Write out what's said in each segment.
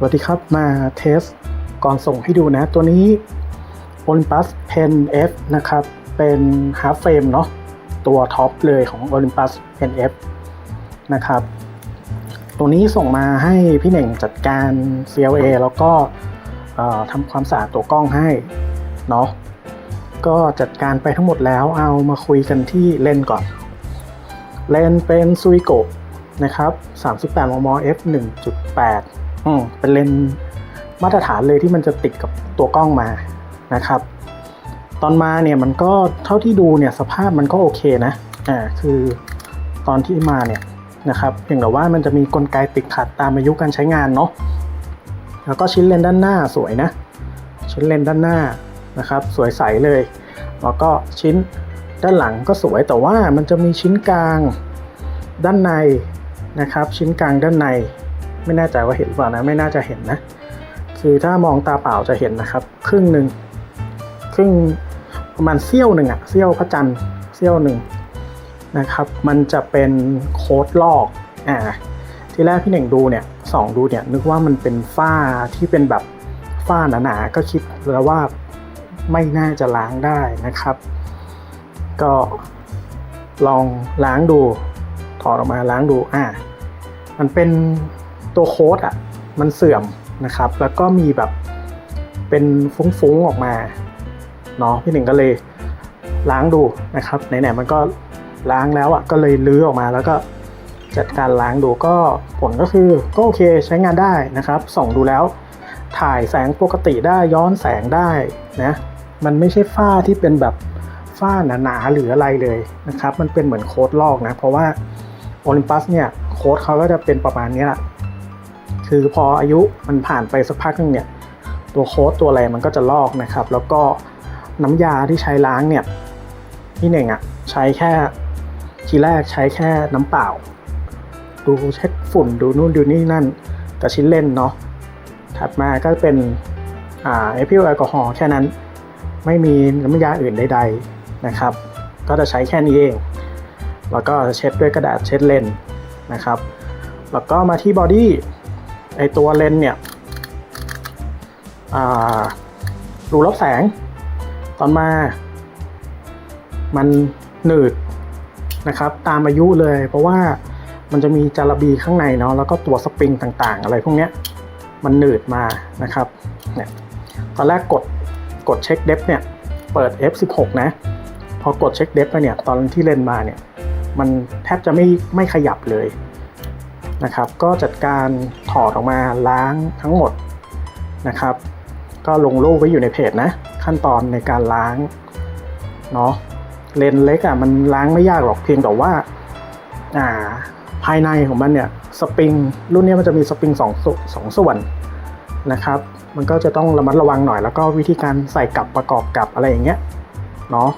สวัสดีครับมาเทสก่อนส่งให้ดูนะ ตัวนี้ Olympus Pen F นะครับ เป็น half frame เนาะตัวท็อปเลยของ Olympus Pen F นะครับ ตัวนี้ส่งมาให้พี่เหน่งจัดการ CLA แล้วก็ทำความสะอาดตัวกล้องให้เนาะก็จัดการไปทั้งหมดแล้วเอามาคุยกันที่เลนก่อน เลนเป็นซูริโกนะครับ 38 มม f 1.8 อืมเป็นเลนส์มาตรฐานเลยที่มันจะติดกับตัวกล้องมานะครับ ตอนมาเนี่ยมันก็เท่าที่ดูเนี่ยสภาพมันก็โอเคนะอ่าคือตอนที่มาเนี่ยนะครับเพียงแต่ว่ามันจะมีกลไกติดขัดตามอายุการใช้งานเนาะแล้วก็ชิ้นเลนด้านหน้าสวยนะ ชิ้นเลนด้านหน้านะครับ สวยใสเลย แล้วก็ชิ้นด้านหลังก็สวยแต่ว่ามันจะมีชิ้นกลางด้านในนะครับ ชิ้นกลางด้านใน ไม่แน่ใจว่าเห็นเปล่านะไม่น่าจะเห็นนะ คือถ้ามองตาเปล่าจะเห็นนะครับ ครึ่งหนึ่งครึ่งประมาณเสี้ยวหนึ่งอะเสี้ยวพระจันทร์เสี้ยวหนึ่งนะครับ มันจะเป็นโค้ดลอกอ่าที่แรกพี่เหน่งดูเนี่ยสองดูเนี่ยนึกว่ามันเป็นฝ้าที่เป็นแบบฝ้าหนาๆก็คิดแล้วว่าไม่น่าจะล้างได้นะครับ ก็ลองล้างดูถอดออกมาล้างดูอ่ามันเป็น ตัวโค้ดอะมันเสื่อมนะครับ แล้วก็มีแบบเป็นฟุ้งๆออกมาเนาะพี่หนึ่งก็เลยล้างดูนะครับไหนๆมันก็ล้างแล้วอะก็เลยลื้อออกมาแล้วก็จัดการล้างดูก็ผลก็คือก็โอเคใช้งานได้นะครับส่องดูแล้ว ถ่ายแสงปกติได้ย้อนแสงได้นะมันไม่ใช่ฝ้าที่เป็นแบบฝ้าหนาๆหรืออะไรเลยนะครับ มันเป็นเหมือนโค้ดลอกนะ เพราะว่า Olympus เนี่ยโค้ดเขาก็จะเป็นประมาณนี้แหละ คือพออายุมันผ่านไปสักพักนึงเนี่ยตัวโค้ดตัวอะไรมันก็จะลอกนะครับ แล้วก็น้ำยาที่ใช้ล้างเนี่ยพี่เน่งอะ่ะใช้แค่ทีแรกใช้แค่น้ำเปล่า ดูเช็ดฝุ่นดูนู่นดูนี่นั่นกับชิ้นเล่นเนาะถัดมาก็เป็นอ่าเอพิลแอลกอฮอล์แค่นั้นไม่มีน้ำยาอื่นใดๆนะครับ ก็จะใช้แค่นี้เอง แล้วก็เช็ดด้วยกระดาษเช็ดเลนนะครับ แล้วก็มาที่บอดี้ ไอตัวเลนเนี่ยรูรับแสง ตอนมา มันหนืดนะครับ ตามอายุเลย เพราะว่ามันจะมีจาระบีข้างในเนาะแล้วก็ตัวสปริงต่างๆ อะไรพวกเนี้ยมันหนืดมานะครับเนี่ยตอนแรกกดกดเช็คเดฟเนี่ยเปิด F16 นะ พอกดเช็คเดฟไปเนี่ยตอนที่เล่นมาเนี่ย มันแทบจะไม่ไม่ขยับเลย นะครับ ก็จัดการถอดออกมาล้างทั้งหมดนะครับ ก็ลงรูปไว้อยู่ในเพจนะ ขั้นตอนในการล้างเนาะเลนเล็กอะ่ะมันล้างไม่ยากหรอกเพียงแต่ว่าอ่าภายในของมันเนี่ยสปริงรุ่นนี้มันจะมีสปริงสองส่วนสองส่วนนะครับ มันก็จะต้องระมัดระวังหน่อย แล้วก็วิธีการใส่กลับประกอบกลับอะไรอย่างเงี้ยเนาะ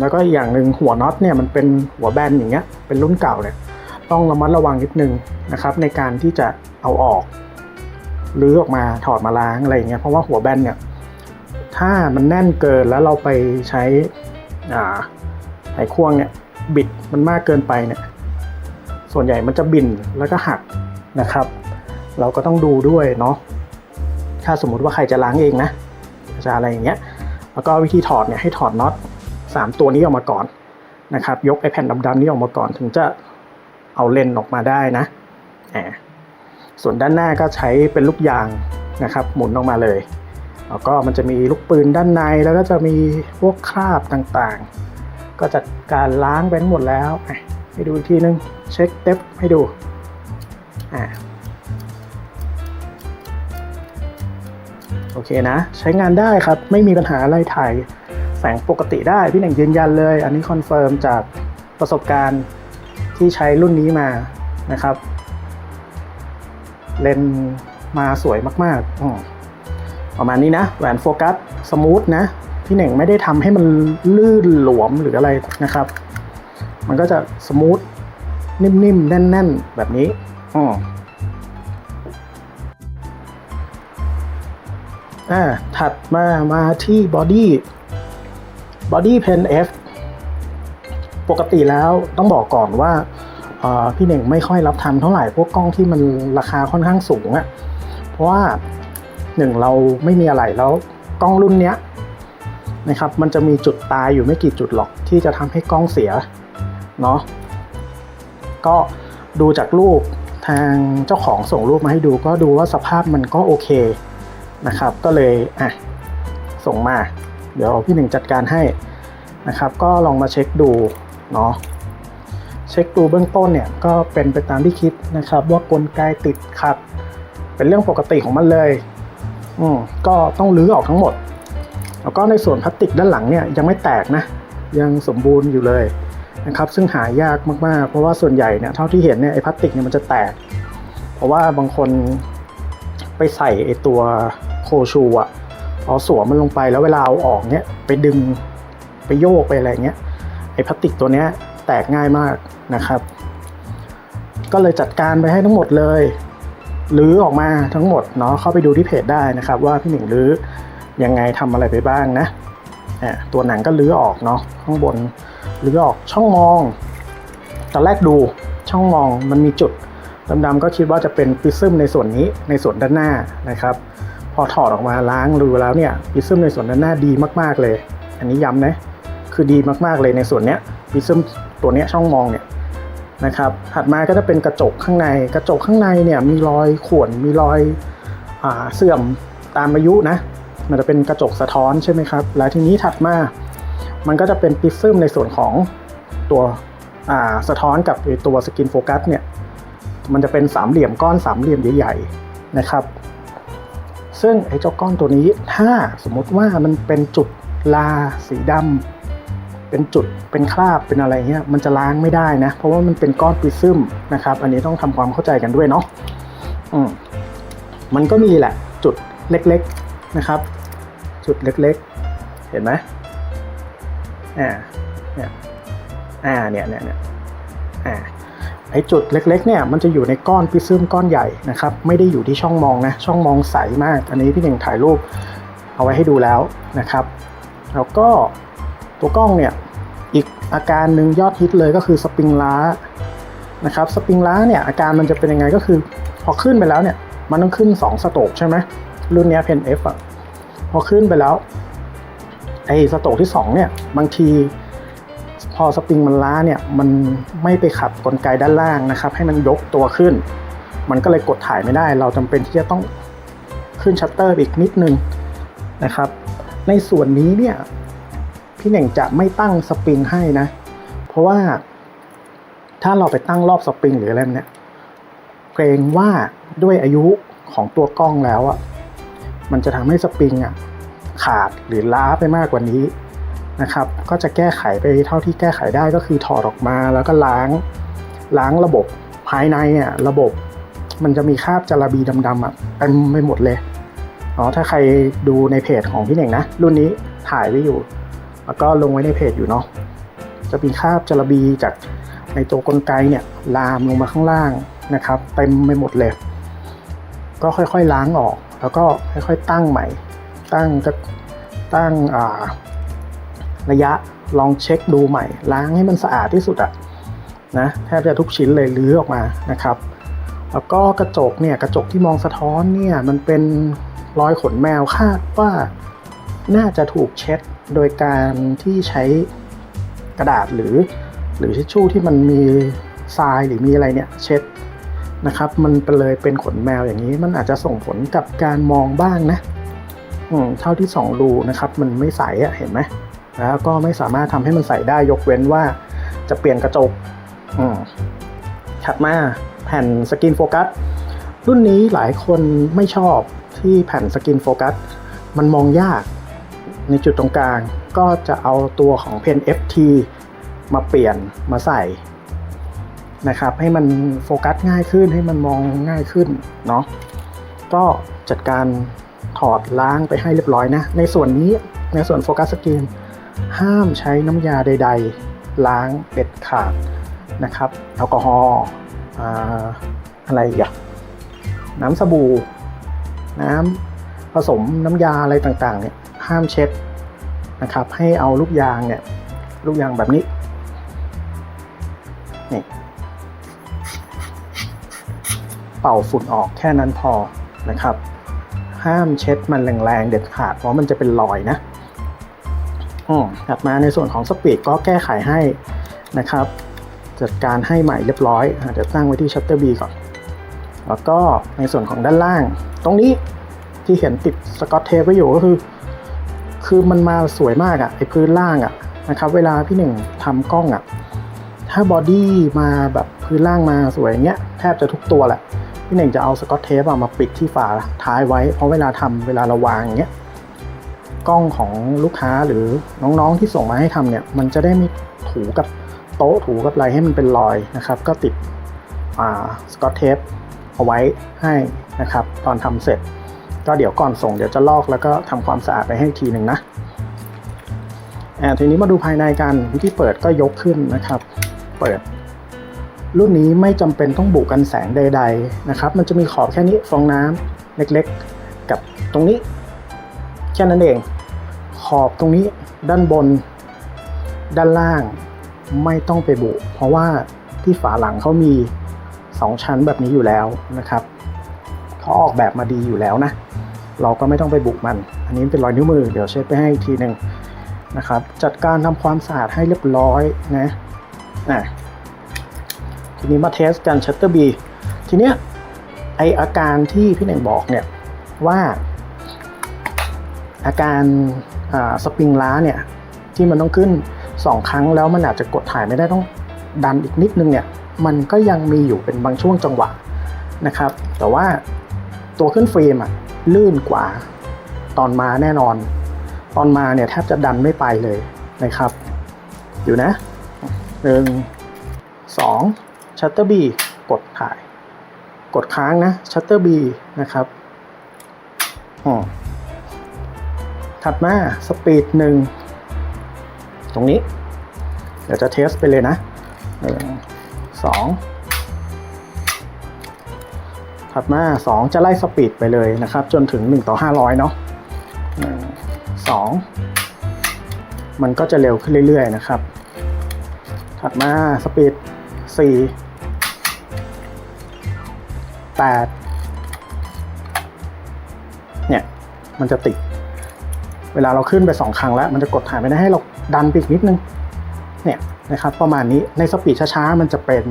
แล้วก็อีกอย่างหนึ่งหัวน็อตเนี่ยมันเป็นหัวแบนอย่างเงี้ยเป็นรุ่นเก่าเนี่ย ต้องระมัดระวังนิดนึงนะครับในการที่จะเอาออกหรือออกมาถอดมาล้างอะไรอย่างเงี้ยเพราะว่าหัวแบนเนี่ยถ้ามันแน่นเกินแล้วเราไปใช้ไขควงเนี่ยบิดมันมากเกินไปเนี่ยส่วนใหญ่มันจะบินแล้วก็หักนะครับ เราก็ต้องดูด้วยเนาะถ้าสมมุติว่าใครจะล้างเองนะจะอะไรอย่างเงี้ยแล้วก็วิธีถอดเนี่ยให้ถอดน็อต3 ตัวนี้ออกมาก่อนนะครับ ยกไอแผ่นดำๆนี้ออกมาก่อนถึงจะ เอาเลนออกมาได้นะส่วนด้านหน้าก็ใช้เป็นลูกยางนะครับหมุนออกมาเลยแล้วก็มันจะมีลูกปืนด้านในแล้วก็จะมีพวกคราบต่างๆ ก็จัดการล้างไปทั้งหมดแล้วให้ดูอีกทีนึงเช็คเดฟให้ดูอ่าโอเคนะ ใช้งานได้ครับ ไม่มีปัญหาอะไรถ่ายแสงปกติได้ พี่หนึ่งยืนยันเลย อันนี้คอนเฟิร์มจากประสบการณ์ ที่ใช้รุ่นนี้มานะครับ เลนมาสวยมากๆประมาณนี้นะแหวนโฟกัสสมูทนะพี่หน่งไม่ได้ทำให้มันลื่นหลวมหรืออะไรนะครับ มันก็จะสมูทนิ่มๆ แน่น ๆ แบบนี้อืมอ่าถัดมามาที่บอดี้บอดี้เพน F ปกติแล้วต้องบอกก่อนว่าพี่เน่งไม่ค่อยรับทำเท่าไหร่พวกกล้องที่มันราคาค่อนข้างสูงอะ่ะเพราะว่าหนึ่งเราไม่มีอะไรแล้วกล้องรุ่นเนี้ยนะครับมันจะมีจุดตายอยู่ไม่กี่จุดหรอกที่จะทำให้กล้องเสียเนาะก็ดูจากรูปทางเจ้าของส่งรูปมาให้ดูก็ดูว่าสภาพมันก็โอเคนะครับ ก็เลยอะส่งมา เดี๋ยวพี่หนึ่งจัดการให้นะครับ ก็ลองมาเช็คดู เนาะเช็คดูเบื้องต้นเนี่ยก็เป็นไปตามที่คิดนะครับ ว่ากลไกติดขัด เป็นเรื่องปกติของมันเลย อืมก็ต้องรื้อออกทั้งหมด แล้วก็ในส่วนพลาสติกด้านหลังเนี่ยยังไม่แตกนะ ยังสมบูรณ์อยู่เลยนะครับ ซึ่งหายากมากๆ เพราะว่าส่วนใหญ่เนี่ยเท่าที่เห็นเนี่ยไอ้พลาสติกเนี่ยมันจะแตก เพราะว่าบางคนไปใส่ไอ้ตัวโคชูอะพอสวมมันลงไปแล้วเวลาเอาออกเนี่ยไปดึงไปโยกไปอะไรเงี้ย ไอ้พลาสติกตัวนี้แตกง่ายมากนะครับ ก็เลยจัดการไปให้ทั้งหมดเลยรื้อออกมาทั้งหมดเนาะเข้าไปดูที่เพจได้นะครับ ว่าพี่หนึ่งรื้อยังไงทำอะไรไปบ้างนะอะตัวหนังก็รื้อออกเนาะข้างบนรื้อออกช่องมองตอนแรกดูช่องมองมันมีจุดดำๆก็คิดว่าจะเป็นปิซึมในส่วนนี้ในส่วนด้านหน้านะครับ พอถอดออกมาล้างดูแล้วเนี่ยปิซึมในส่วนด้านหน้าดีมากๆเลย อันนี้ย้ำนะ คือดีมากๆเลยในส่วนเนี้ยปิซึมตัวเนี้ยช่องมองเนี่ยนะครับถัดมาก็จะเป็นกระจกข้างใน กระจกข้างในเนี่ยมีรอยข่วนมีรอยอาเสื่อมตามอายุนะ มันจะเป็นกระจกสะท้อนใช่ไหมครับ แล้วทีนี้ถัดมา มันก็จะเป็นปิซึมในส่วนของตัวอ่าสะท้อนกับตัวสกินโฟกัสเนี่ย มันจะเป็นสามเหลี่ยมก้อนสามเหลี่ยมใหญ่ ๆนะครับ ซึ่งไอ้เจ้าก้อนตัวนี้ถ้าสมมติว่ามันเป็นจุดลาสีดำ เป็นจุดเป็นคราบเป็นอะไรเงี้ยมันจะล้างไม่ได้นะ เพราะว่ามันเป็นก้อนปิซึมนะครับ อันนี้ต้องทำความเข้าใจกันด้วยเนาะอืมมันก็มีแหละจุดเล็กๆนะครับ จุดเล็กๆ เห็นไหมอ่าเนี่ยอ่าเนี่ยเนี่ยเนี่ยอ่าไอ้จุดเล็กๆเนี่ยมันจะอยู่ในก้อนพิซึมก้อนใหญ่นะครับ ไม่ได้อยู่ที่ช่องมองนะช่องมองใสมาก อันนี้พี่หนึ่งถ่ายรูปเอาไว้ให้ดูแล้วนะครับ แล้วก็ ตัวกล้องเนี่ยอีกอาการหนึ่งยอดฮิตเลยก็คือสปริงล้านะครับสปริงล้าเนี่ยอาการมันจะเป็นยังไงก็คือพอขึ้นไปแล้วเนี่ยมันต้องขึ้น 2 สโตกใช่ไหมรุ่นเนี้เพนเอฟอะพอขึ้นไปแล้วไอ้สโตกที่ 2 เนี่ยบางทีพอสปริงมันล้าเนี่ยมันไม่ไปขับกลไกด้านล่างนะครับ ให้มันยกตัวขึ้น มันก็เลยกดถ่ายไม่ได้ เราจำเป็นที่จะต้องขึ้นชัตเตอร์อีกนิดนึงนะครับ ในส่วนนี้เนี่ย พี่เหน่งจะไม่ตั้งสปริงให้นะ เพราะว่าถ้าเราไปตั้งรอบสปริงหรืออะไรเนี่ยเกรงว่าด้วยอายุของตัวกล้องแล้วอะ่ะมันจะทำให้สปริงอะขาดหรือล้าไปมากกว่านี้นะครับ ก็จะแก้ไขไปเท่าที่แก้ไขได้ก็คือถอดออกมาแล้วก็ล้าง ล้างระบบภายในเนี่ยระบบมันจะมีคราบจาระบีดำๆอะเต็มไปหมดเลยอ๋อถ้าใครดูในเพจของพี่เน่งนะ รุ่นนี้ถ่ายไว้อยู่ แล้วก็ลงไว้ในเพจอยู่เนาะจะมีคราบจระบีจากในตัวกลไกเนี่ยลามลงมาข้างล่างนะครับเต็มไปหมดเลย ก็ค่อยๆล้างออก แล้วก็ค่อยๆตั้งใหม่ ตั้งก็ตั้งอ่าระยะลองเช็คดูใหม่ ล้างให้มันสะอาดที่สุดอะนะแทบจะทุกชิ้นเลยลื้อออกมานะครับ แล้วก็กระจกเนี่ยกระจกที่มองสะท้อนเนี่ยมันเป็นรอยขนแมวคาดว่า น่าจะถูกเช็ดโดยการที่ใช้กระดาษหรือ หรือทิชชู่ที่มันมีทรายหรือมีอะไรเนี่ยเช็ดนะครับ มันเป็นเลยเป็นขนแมวอย่างนี้ มันอาจจะส่งผลกับการมองบ้างนะเท่าที่สองรูนะครับ มันไม่ใสอะเห็นไหมแล้วก็ไม่สามารถทำให้มันใสได้ยกเว้นว่าจะเปลี่ยนกระจกอืถัดมาแผ่นสกินโฟกัสรุ่นนี้หลายคนไม่ชอบที่แผ่นสกินโฟกัสมันมองยาก ในจุดตรงกลางก็จะเอาตัวของเพน FT มาเปลี่ยนมาใส่นะครับ ให้มันโฟกัสง่ายขึ้นให้มันมองง่ายขึ้นเนาะก็จัดการถอดล้างไปให้เรียบร้อยนะ ในส่วนนี้ในส่วนโฟกัสสกรีนห้ามใช้น้ำยาใด ๆ ล้างเด็ดขาดนะครับแอลกอฮอล์อะไรอีกอะน้ำสบู่ น้ำผสมน้ำยาอะไรต่างๆเนี่ย ห้ามเช็ดนะครับ ให้เอาลูกยางเนี่ยลูกยางแบบนี้นี่เป่าฝุ่นออกแค่นั้นพอนะครับ ห้ามเช็ดมันแรงๆเด็ดขาดเพราะมันจะเป็นรอยนะอืมถัดมาในส่วนของสปีดก็แก้ไขให้นะครับ จัดการให้ใหม่เรียบร้อยอะเดี๋ยวตั้งไว้ที่ชัตเตอร์บีก่อน แล้วก็ในส่วนของด้านล่าง ตรงนี้ที่เห็นติดสกอตเทปไว้อยู่ก็คือ คือมันมาสวยมากอะไอพื้นล่างอะนะครับ เวลาพี่หนึ่งทำกล้องอะถ้าบอดี้มาแบบพื้นล่างมาสวยอย่างเงี้ยแทบจะทุกตัวแหละพี่หนึ่งจะเอาสกอตเทปอะมาปิดที่ฝาท้ายไว้ เพราะเวลาทำเวลาเราวางอย่างเงี้ยกล้องของลูกค้าหรือน้องๆที่ส่งมาให้ทำเนี่ย มันจะได้ไม่ถูกับโต๊ะถูกับอะไรให้มันเป็นรอยนะครับ ก็ติดสกอตเทปเอาไว้ให้นะครับ ตอนทำเสร็จ ก็เดี๋ยวก่อนส่งเดี๋ยวจะลอกแล้วก็ทำความสะอาดไปให้ทีหนึ่งนะอ่าทีนี้มาดูภายในกันวิธีเปิดก็ยกขึ้นนะครับ เปิด รุ่นนี้ไม่จำเป็นต้องบุกันแสงใด ๆนะครับ มันจะมีขอบแค่นี้ฟองน้ำเล็กๆ กับตรงนี้ แค่นั้นเอง ขอบตรงนี้ด้านบน ด้านล่างไม่ต้องไปบุ เพราะว่าที่ฝาหลังเขามี 2 ชั้นแบบนี้อยู่แล้วนะครับ เขาออกแบบมาดีอยู่แล้วนะ เราก็ไม่ต้องไปบุกมัน อันนี้เป็นรอยนิ้วมือ เดี๋ยวเช็ดไปให้อีกทีหนึ่งนะครับ จัดการทำความสะอาดให้เรียบร้อยนะอะทีนี้มาเทสกันชัตเตอร์บีทีเนี้ยไออาการที่พี่หนึ่งบอกเนี่ยว่า อาการาสปริงล้าเนี่ยที่มันต้องขึ้น 2 ครั้งแล้วมันอาจจะกดถ่ายไม่ได้ต้องดันอีกนิดนึงเนี่ยมันก็ยังมีอยู่เป็นบางช่วงจังหวะนะครับ แต่ว่า ตัวขึ้นเฟรมอะลื่นกว่า ตอนมาแน่นอน ตอนมาเนี่ยแทบจะดันไม่ไปเลยนะครับ อยู่นะหนึ่งสองชัตเตอร์บีกดถ่าย กดค้างนะชัตเตอร์บีนะครับอ๋อถัดมาสปีดหนึ่งตรงนี้ เดี๋ยวจะเทสไปเลยนะหนึ่งสอง ถัดมา 2 จะไล่สปีดไปเลยนะครับ จนถึง 1 ต่อ 500 เนาะหนึ่งสองมันก็จะเร็วขึ้นเรื่อยๆนะครับ ถัดมาสปีด 4 8 เนี่ย มันจะติด เวลาเราขึ้นไป 2 ครั้งแล้ว มันจะกดถ่ายไม่ได้ให้เราดันไปอีกนิดนึง เนี่ยนะครับ ประมาณนี้ในสปีดช้าๆ มันจะเป็น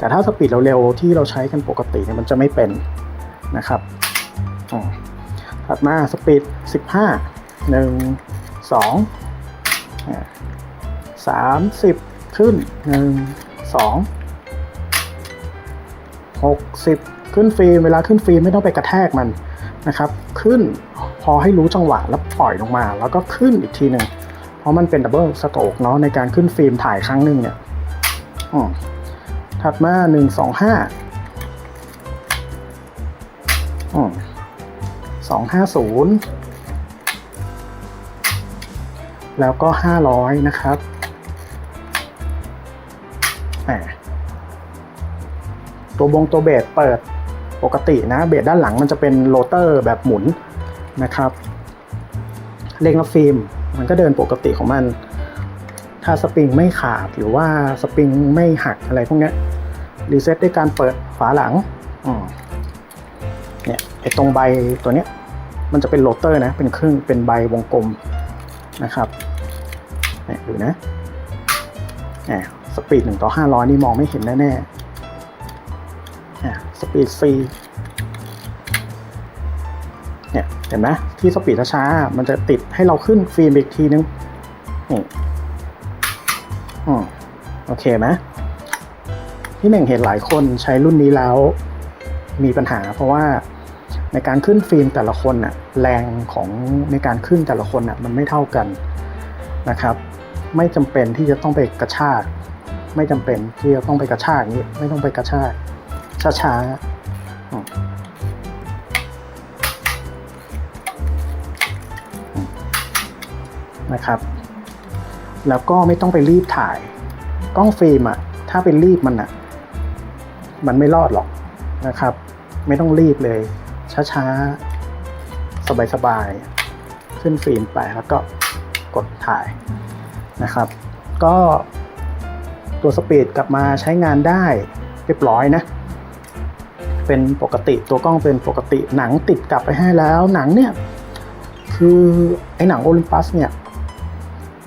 แต่ถ้าสปีดเร็วๆที่เราใช้กันปกติเนี่ยมันจะไม่เป็นนะครับถัดมาสปีด 15 1 2 30 ขึ้น 1 2 60 ขึ้นฟรีเวลาขึ้นฟรีไม่ต้องไปกระแทกมันนะครับ ขึ้นพอให้รู้จังหวะแล้วปล่อยลงมา แล้วก็ขึ้นอีกทีหนึ่งเพราะมันเป็นดับเบิลสโตกเนาะในการขึ้นฟิล์มถ่ายครั้งหนึ่งเนี่ย ถัดมา1 2 5อืม250แล้วก็500นะครับแหมตัวบงตัวเบสเปิดปกตินะเบสด้านหลังมันจะเป็นโรเตอร์แบบหมุนนะครับเร่งแล้วฟิล์มมันก็เดินปกติของมัน ถ้าสปริงไม่ขาดหรือว่าสปริงไม่หักอะไรพวกนี้ รีเซ็ตด้วยการเปิดฝาหลังเนี่ยไอ้ตรงใบตัวเนี้ย มันจะเป็นโรเตอร์นะ เป็นครึ่งเป็นใบวงกลมนะครับเนี่ยดูนะเนี่ยสปีดหนึ่งต่อห้าร้อยนี่มองไม่เห็นแน่ๆเนี่ยสปีด C เนี่ยเห็นไหมที่สปีดช้ามันจะติดให้เราขึ้นฟิล์มอีกทีนึงนี่อืมโอเคไหม ที่หนึ่งเห็นหลายคนใช้รุ่นนี้แล้วมีปัญหา เพราะว่าในการขึ้นฟิล์มแต่ละคนน่ะแรงของในการขึ้นแต่ละคนน่ะมันไม่เท่ากันนะครับ ไม่จำเป็นที่จะต้องไปกระชาก ไม่จำเป็นที่จะต้องไปกระชากนี้ไม่ต้องไปกระชากช้าๆนะครับ แล้วก็ไม่ต้องไปรีบถ่าย กล้องฟิล์มอะถ้าเป็นรีบมันอะ มันไม่รอดหรอกนะครับ ไม่ต้องรีบเลย ช้าๆ สบายๆ ขึ้นฟิล์มไปแล้วก็กดถ่ายนะครับ ก็ตัวสปีดกลับมาใช้งานได้เรียบร้อยนะ เป็นปกติตัวกล้องเป็นปกติหนังติดกลับไปให้แล้วหนังเนี่ยคือไอ้หนังโอลิมปัสเนี่ย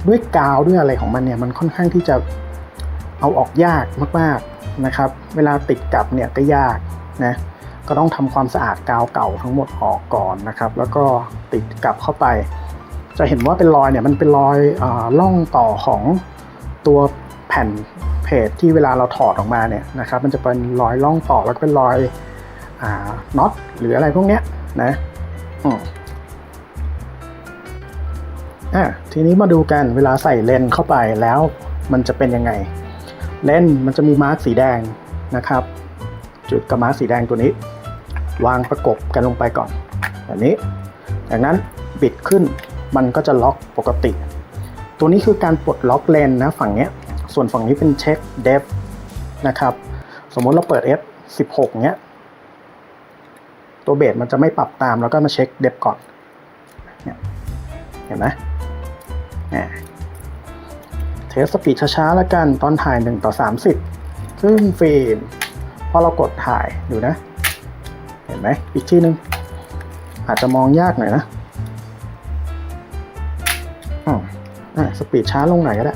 ด้วยกาวด้วยอะไรของมันเนี่ยมันค่อนข้างที่จะเอาออกยากมากๆ นะครับ เวลาติดกลับเนี่ยก็ยากนะก็ต้องทำความสะอาดกาวเก่าทั้งหมดออกก่อนนะครับ แล้วก็ติดกลับเข้าไป จะเห็นว่าเป็นรอยเนี่ยมันเป็นรอยอล่องต่อของตัวแผ่นเพจที่เวลาเราถอดออกมาเนี่ยนะครับ มันจะเป็นรอยล่องต่อแล้วก็เป็นรอยอน็อตหรืออะไรพวกเนี้ยนะอืมอะทีนี้มาดูกันเวลาใส่เลนเข้าไปแล้วมันจะเป็นยังไง เลนมันจะมีมาร์กสีแดงนะครับ จุดกับมาร์กสีแดงตัวนี้ วางประกบกันลงไปก่อนแบบนี้ จากนั้นบิดขึ้นมันก็จะล็อกปกติ ตัวนี้คือการปลดล็อกเลนนะฝั่งเนี้ย ส่วนฝั่งนี้เป็นเช็คเดฟนะครับ สมมติเราเปิด F 16เนี้ย ตัวเบสมันจะไม่ปรับตามแล้วก็มาเช็คเดฟก่อน เนี่ย เห็นไหมเนี่ย เทสสปีดช้าๆแล้วกันตอนถ่าย 1 ต่อ 30ขึ้นฟิล์มพอเรากดถ่ายดูนะ เห็นไหมอีกที่นึง อาจจะมองยากหน่อยนะอืมอะสปีดช้าลงหน่อยก็ได้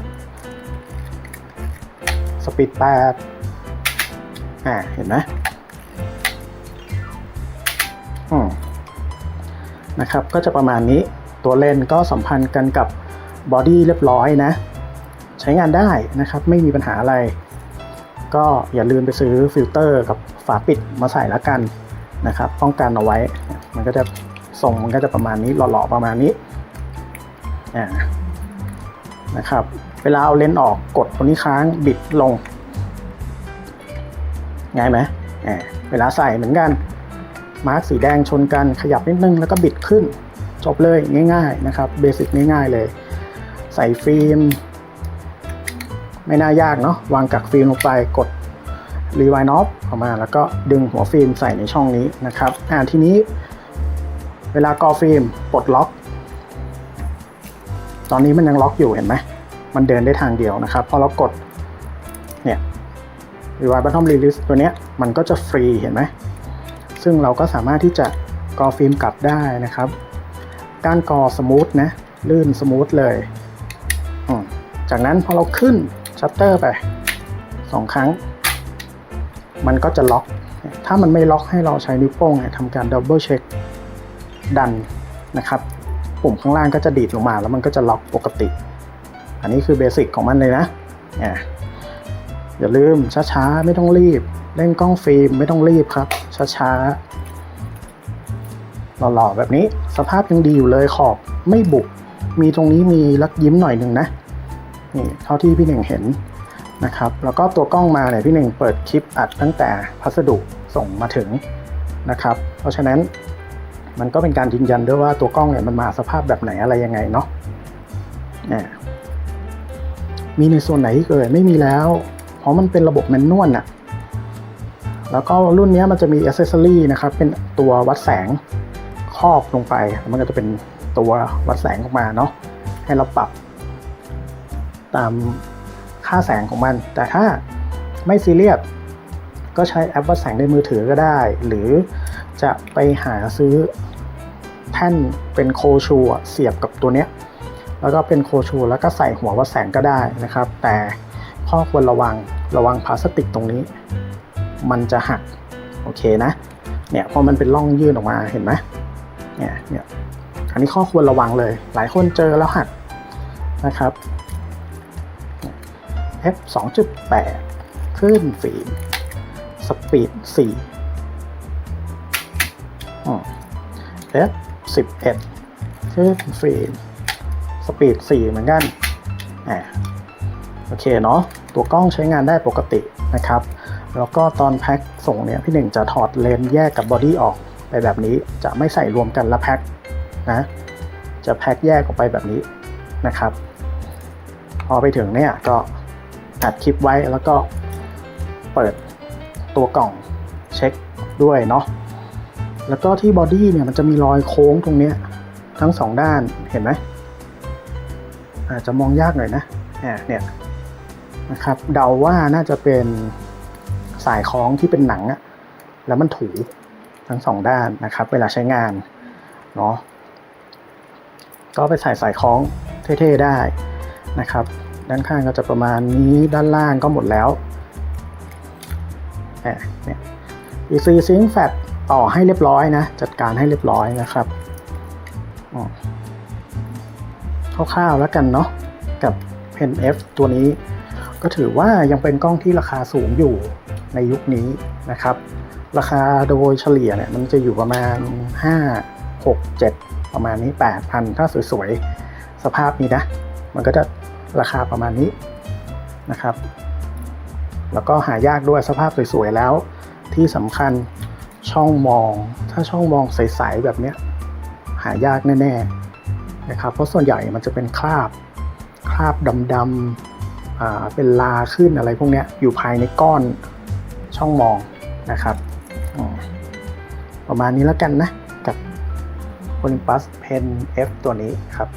สปีดแปดอ่าเห็นไหมอืมนะครับก็จะประมาณนี้ตัวเลนส์ก็สัมพันธ์กันกับบอดี้เรียบร้อยนะ ใช้งานได้นะครับ ไม่มีปัญหาอะไร ก็อย่าลืมไปซื้อฟิลเตอร์กับฝาปิดมาใส่ล้วกันนะครับป้องกันเอาไว้ มันก็จะทรงมันก็จะประมาณนี้หล่อๆประมาณนี้นะครับ เวลาเอาเลนส์ออกกดตัวนี้ค้างบิดลงง่ายไหมเวลาใส่เหมือนกัน มาร์กสีแดงชนกันขยับนิดนึงแล้วก็บิดขึ้น จบเลยง่าย ๆ นะครับเบสิกง่าย ๆ เลย ใส่ฟิล์ม ไม่น่ายากเนาะวางกักฟิล์มลงไปกดรีไวน์น็อปออกมา แล้วก็ดึงหัวฟิล์มใส่ในช่องนี้นะครับอ่าทีนี้ เวลากอฟิล์มปลดล็อก ตอนนี้มันยังล็อกอยู่เห็นไหมมันเดินได้ทางเดียวนะครับพอเรากดเนี่ย Rewind Bottom Release ตัวเนี้ยมันก็จะฟรีเห็นไหมซึ่งเราก็สามารถที่จะกอฟิล์มกลับได้นะครับการกอสมูทนะลื่นสมูทเลยอืมจากนั้นพอเราขึ้น ชัตเตอร์ไปสองครั้ง มันก็จะล็อก ถ้ามันไม่ล็อกให้เราใช้นิ้วโป้งทำการดับเบิลเช็คดันนะครับ ปุ่มข้างล่างก็จะดีดลงมาแล้วมันก็จะล็อกปกติ อันนี้คือเบสิกของมันเลยนะอย่าลืมช้าๆ ไม่ต้องรีบ เล่นกล้องฟิล์มไม่ต้องรีบครับ ช้าๆหล่อๆแบบนี้สภาพยังดีอยู่เลยขอบไม่บุกมีตรงนี้มีลักยิ้มหน่อยหนึ่งนะ นี่เท่าที่พี่หนึ่งเห็นนะครับแล้วก็ตัวกล้องมาเนี่ยพี่หนึ่งเปิดคลิปอัดตั้งแต่พัสดุส่งมาถึงนะครับ เพราะฉะนั้นมันก็เป็นการยืนยันด้วยว่าตัวกล้องเนี่ยมันมาสภาพแบบไหนอะไรยังไงเนาะอ่มีในส่วนไหนอีกเอ่ยไม่มีแล้ว เพราะมันเป็นระบบแมนนวลน่ะแล้วก็รุ่นนี้มันจะมีอ c เซสซอรี่นะครับ เป็นตัววัดแสงครอบลงไป มันก็จะเป็นตัววัดแสงออกมาเนาะให้เราปรับ ตามค่าแสงของมัน แต่ถ้าไม่ซีเรียสก็ใช้แอปวัดแสงในมือถือก็ได้ หรือจะไปหาซื้อแท่นเป็นโคชูเสียบกับตัวเนี้ยแล้วก็เป็นโคชูแล้วก็ใส่หัววัดแสงก็ได้นะครับ แต่ข้อควรระวังระวังพลาสติกตรงนี้ มันจะหักโอเคนะเนี่ยพอมันเป็นร่องยื่นออกมาเห็นไหมเนี่ยเนี่ยอันนี้ข้อควรระวังเลย หลายคนเจอแล้วหักนะครับ f 2.8 ขึ้นฟิล์มสปีด4 f 11ขึ้นฟิล์มสปีด4เหมือนกันอ่าโอเคเนาะตัวกล้องใช้งานได้ปกตินะครับ แล้วก็ตอนแพ็คส่งเนี่ยพี่หนึ่งจะถอดเลนส์แยกกับบอดี้ออกไปแบบนี้จะไม่ใส่รวมกันล้วแพ็คนะจะแพ็คแยกออกไปแบบนี้นะครับ พอไปถึงเนี่ยก็ อัดคลิปไว้แล้วก็เปิดตัวกล่องเช็คด้วยเนาะแล้วก็ที่บอดี้เนี่ยมันจะมีรอยโค้งตรงเนี้ยทั้งสองด้านเห็นไหมอาจจะมองยากหน่อยนะเนี่ยเนี่ยนะครับเดาว่าน่าจะเป็นสายคล้องที่เป็นหนังอะแล้วมันถูทั้งสองด้านนะครับ เวลาใช้งานเนาะก็ไปใส่สายคล้องเท่ๆได้นะครับ ด้านข้างก็จะประมาณนี้ด้านล่างก็หมดแล้วแหมเนี่ย EC Sync Fat ต่อให้เรียบร้อยนะ จัดการให้เรียบร้อยนะครับคร่าวๆแล้วกันเนาะกับ Pen F ตัวนี้ ก็ถือว่ายังเป็นกล้องที่ราคาสูงอยู่ในยุคนี้นะครับ ราคาโดยเฉลี่ยเนี่ยมันจะอยู่ประมาณ 5 6 7 ประมาณนี้ 8,000 ถ้าสวยๆ สภาพนี้นะ มันก็จะ ราคาประมาณนี้นะครับ แล้วก็หายากด้วยสภาพสวยๆแล้ว ที่สำคัญช่องมอง ถ้าช่องมองใสๆแบบนี้หายากแน่ๆนะครับ เพราะส่วนใหญ่มันจะเป็นคราบคราบดำๆเป็นลาขึ้นอะไรพวกนี้อยู่ภายในก้อนช่องมองนะครับ ประมาณนี้แล้วกันนะ กับ Olympus Pen F ตัวนี้ครับ